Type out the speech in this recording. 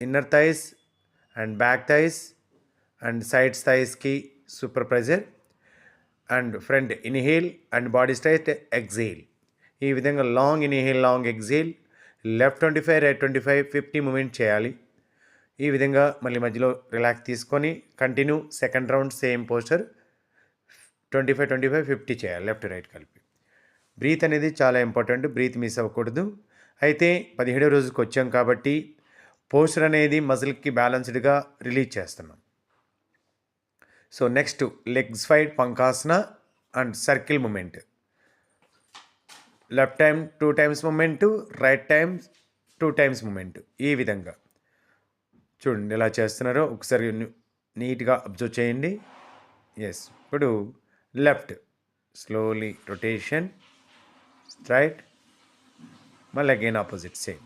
Inner thighs and back thighs and side థైస్కి super pressure and front inhale and body straight exhale. ఈ విధంగా long inhale long exhale left twenty five right twenty five fifty movement చేయాలి. ఈ విధంగా మళ్ళీ మధ్యలో relax తీసుకొని continue second round same posture twenty five twenty five fifty చేయాలి left right కలిపి. బ్రీత్ అనేది చాలా ఇంపార్టెంట్ బ్రీత్ మిస్ అవ్వకూడదు. అయితే పదిహేడో రోజుకి వచ్చాం కాబట్టి పోస్టర్ అనేది మజిల్కి బ్యాలెన్స్డ్గా రిలీజ్ చేస్తున్నాం. సో నెక్స్ట్ లెగ్స్ ఫైడ్ పంకాసన and circle movement. Left time two times movement right time two times movement. ఈ విధంగా. చూడండి ఎలా చేస్తున్నారో ఒకసారి నీట్గా అబ్జర్వ్ చేయండి. ఎస్ ఇప్పుడు లెఫ్ట్. స్లోలీ రొటేషన్ రైట్ మళ్ళీ అగైన్ ఆపోజిట్ సేమ్